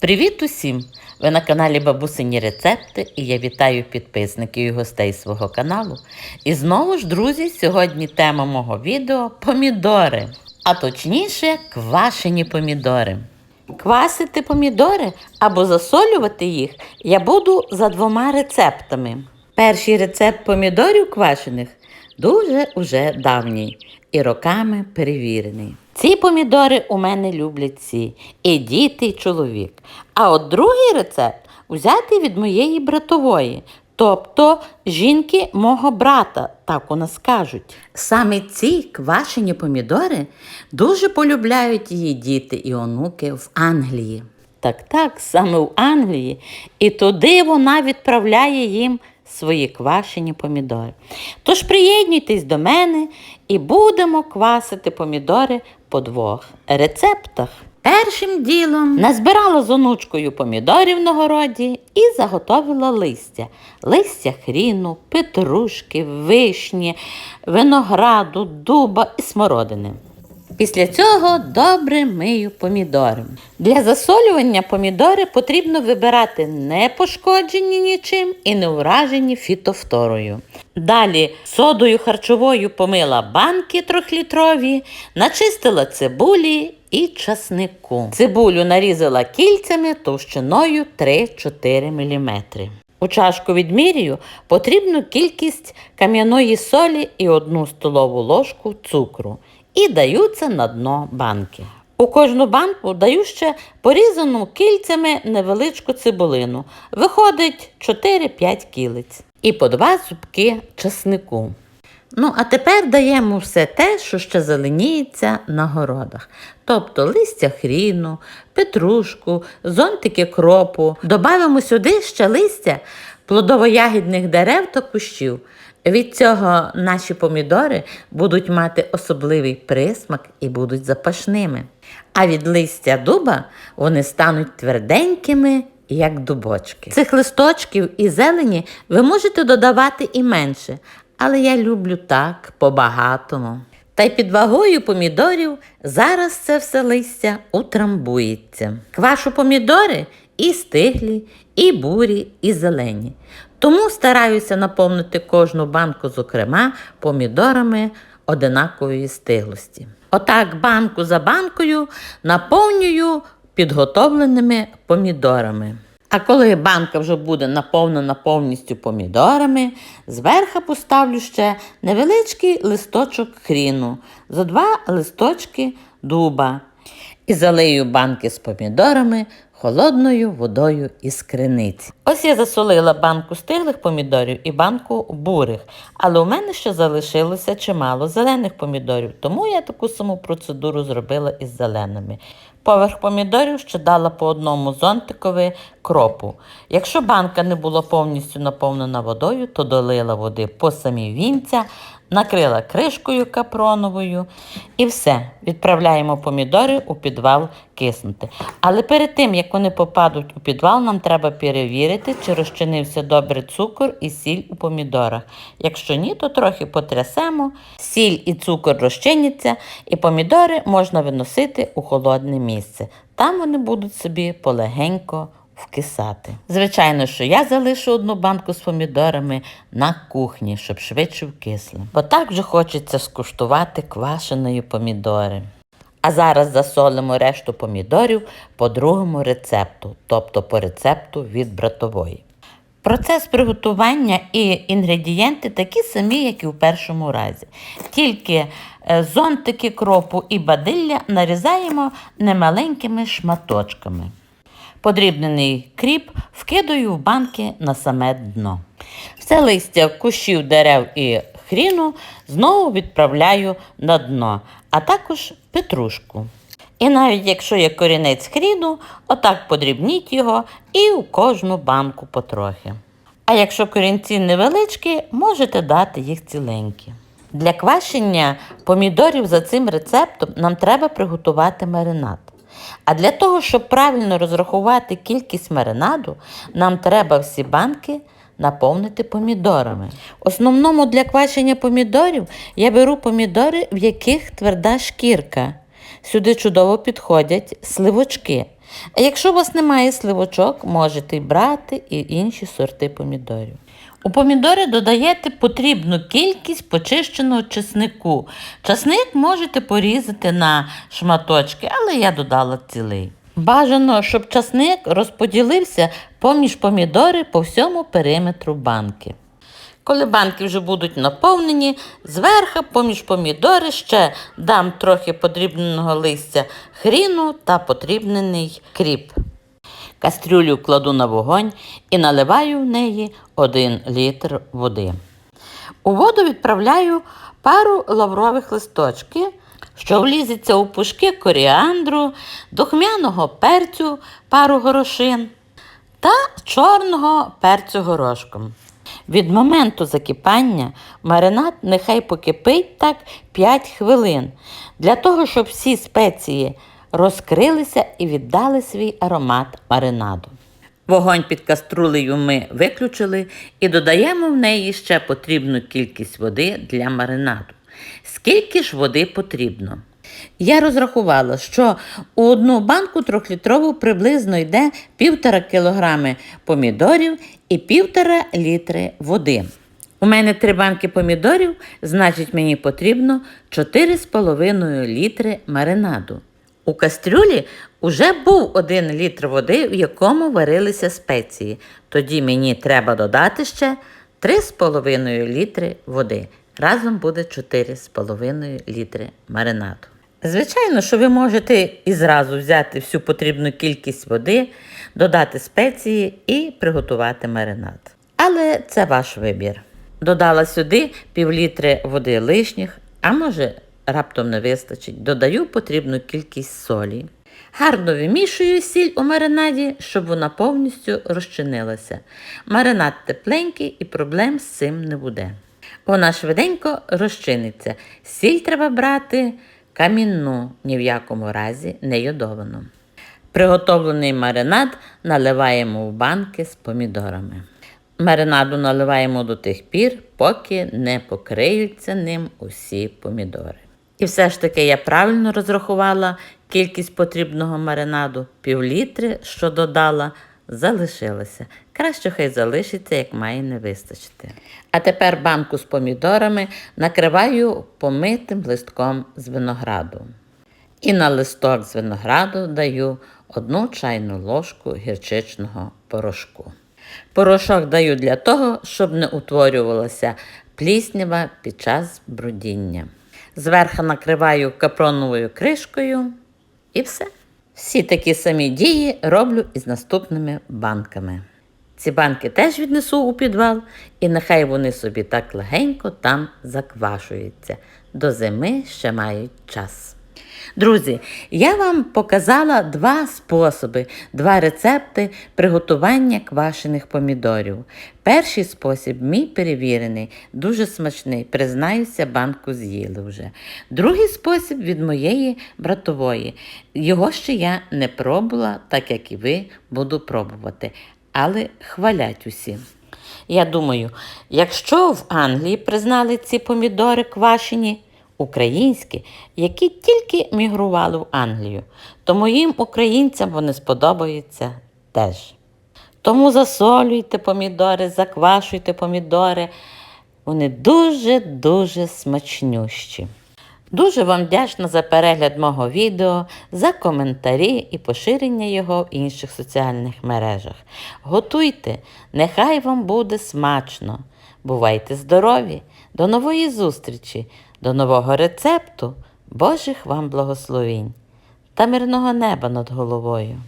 Привіт усім! Ви на каналі Бабусині Рецепти і я вітаю підписників і гостей свого каналу. І знову ж, друзі, сьогодні тема мого відео помідори, а точніше квашені помідори. Квасити помідори або засолювати їх я буду за двома рецептами. Перший рецепт помідорів квашених дуже уже давній і роками перевірений. Ці помідори у мене люблять всі, і діти, і чоловік. А от другий рецепт взятий від моєї братової, тобто жінки мого брата, так у нас кажуть. Саме ці квашені помідори дуже полюбляють її діти і онуки в Англії. Так, так, саме в Англії. І туди вона відправляє їм свої квашені помідори. Тож приєднуйтесь до мене і будемо квасити помідори по двох рецептах. Першим ділом назбирала з онучкою помідорів на городі і заготовила листя. Листя хріну, петрушки, вишні, винограду, дуба і смородини. Після цього добре мию помідори. Для засолювання помідори потрібно вибирати не пошкоджені нічим і не уражені фітофторою. Далі содою харчовою помила банки трьохлітрові, начистила цибулі і часнику. Цибулю нарізала кільцями товщиною 3-4 мм. У чашку відмірюю потрібну кількість кам'яної солі і одну столову ложку цукру і даю це на дно банки. У кожну банку даю ще порізану кільцями невеличку цибулину. Виходить 4-5 кілиць. І по два зубки часнику. Ну, а тепер даємо все те, що ще зеленіється на городах. Тобто листя хріну, петрушку, зонтики кропу. Добавимо сюди ще листя плодово-ягідних дерев та кущів. Від цього наші помідори будуть мати особливий присмак і будуть запашними. А від листя дуба вони стануть тверденькими, як дубочки. Цих листочків і зелені ви можете додавати і менше, але я люблю так, по-багатому. Та й під вагою помідорів зараз це все листя утрамбується. Квашу помідори і стиглі, і бурі, і зелені. Тому стараюся наповнити кожну банку, зокрема, помідорами одинакової стиглості. Отак банку за банкою наповнюю підготовленими помідорами. А коли банка вже буде наповнена повністю помідорами, зверху поставлю ще невеличкий листочок хріну, за два листочки дуба і залию банки з помідорами холодною водою із криниці. Ось я засолила банку стиглих помідорів і банку бурих, але у мене ще залишилося чимало зелених помідорів, тому я таку саму процедуру зробила із зеленими. Поверх помідорів ще дала по одному зонтикові кропу. Якщо банка не була повністю наповнена водою, то долила води по самі вінця, накрила кришкою капроновою і все. Відправляємо помідори у підвал киснути. Але перед тим, як вони попадуть у підвал, нам треба перевірити, чи розчинився добре цукор і сіль у помідорах. Якщо ні, то трохи потрясемо, сіль і цукор розчиняться, і помідори можна виносити у холодне місце. Там вони будуть собі полегенько вкисати. Звичайно, що я залишу одну банку з помідорами на кухні, щоб швидше вкисли. Бо так вже хочеться скуштувати квашеної помідори. А зараз засолимо решту помідорів по другому рецепту, тобто по рецепту від братової. Процес приготування і інгредієнти такі самі, як і в першому разі. Тільки е, зонтики кропу і бадилля нарізаємо немаленькими шматочками. Подрібнений кріп вкидаю в банки на саме дно. Все листя кущів дерев і хріну знову відправляю на дно, а також петрушку. І навіть якщо є корінець хріну, отак подрібніть його і у кожну банку потрохи. А якщо корінці невеличкі, можете дати їх ціленькі. Для квашення помідорів за цим рецептом нам треба приготувати маринад. А для того, щоб правильно розрахувати кількість маринаду, нам треба всі банки наповнити помідорами. Основному для квашення помідорів я беру помідори, в яких тверда шкірка. Сюди чудово підходять сливочки. А якщо у вас немає сливочок, можете брати і інші сорти помідорів. У помідори додаєте потрібну кількість почищеного чеснику. Часник можете порізати на шматочки, але я додала цілий. Бажано, щоб часник розподілився поміж помідори по всьому периметру банки. Коли банки вже будуть наповнені, зверху поміж помідори ще дам трохи подрібненого листя хріну та подрібнений кріп. Кастрюлю кладу на вогонь і наливаю в неї 1 літр води. У воду відправляю пару лаврових листочків, що влізеться у пушки коріандру, духмяного перцю, пару горошин та чорного перцю горошком. Від моменту закипання маринад нехай покипить так 5 хвилин, для того, щоб всі спеції розкрилися і віддали свій аромат маринаду. Вогонь під каструлею ми виключили і додаємо в неї ще потрібну кількість води для маринаду. Скільки ж води потрібно? Я розрахувала, що у одну банку трьохлітрову приблизно йде півтора кілограми помідорів і півтора літри води. У мене три банки помідорів, значить мені потрібно 4,5 літри маринаду. У кастрюлі вже був 1 літр води, в якому варилися спеції. Тоді мені треба додати ще 3,5 літри води. Разом буде 4,5 літри маринаду. Звичайно, що ви можете і зразу взяти всю потрібну кількість води, додати спеції і приготувати маринад. Але це ваш вибір. Додала сюди півлітри води лишніх, а може раптом не вистачить. Додаю потрібну кількість солі. Гарно вимішую сіль у маринаді, щоб вона повністю розчинилася. Маринад тепленький і проблем з цим не буде. Вона швиденько розчиниться. Сіль треба брати камінну, ні в якому разі не йодовану. Приготовлений маринад наливаємо в банки з помідорами. Маринаду наливаємо до тих пір, поки не покриються ним усі помідори. І все ж таки я правильно розрахувала кількість потрібного маринаду, півлітри, що додала, залишилося. Краще хай залишиться, як має не вистачити. А тепер банку з помідорами накриваю помитим листком з винограду. І на листок з винограду даю одну чайну ложку гірчичного порошку. Порошок даю для того, щоб не утворювалася пліснява під час брудіння. Зверху накриваю капроновою кришкою і все. Всі такі самі дії роблю із наступними банками. Ці банки теж віднесу у підвал, і нехай вони собі так легенько там заквашуються. До зими ще мають час. Друзі, я вам показала два способи, два рецепти приготування квашених помідорів. Перший спосіб, мій перевірений, дуже смачний, признаюся, банку з'їли вже. Другий спосіб від моєї братової. Його ще я не пробувала, так як і ви буду пробувати, але хвалять усі. Я думаю, якщо в Англії признали ці помідори квашені, українські, які тільки мігрували в Англію, то моїм українцям вони сподобаються теж. Тому засолюйте помідори, заквашуйте помідори. Вони дуже-дуже смачнющі. Дуже вам вдячна за перегляд мого відео, за коментарі і поширення його в інших соціальних мережах. Готуйте, нехай вам буде смачно. Бувайте здорові! До нової зустрічі, до нового рецепту, Божих вам благословінь та мирного неба над головою.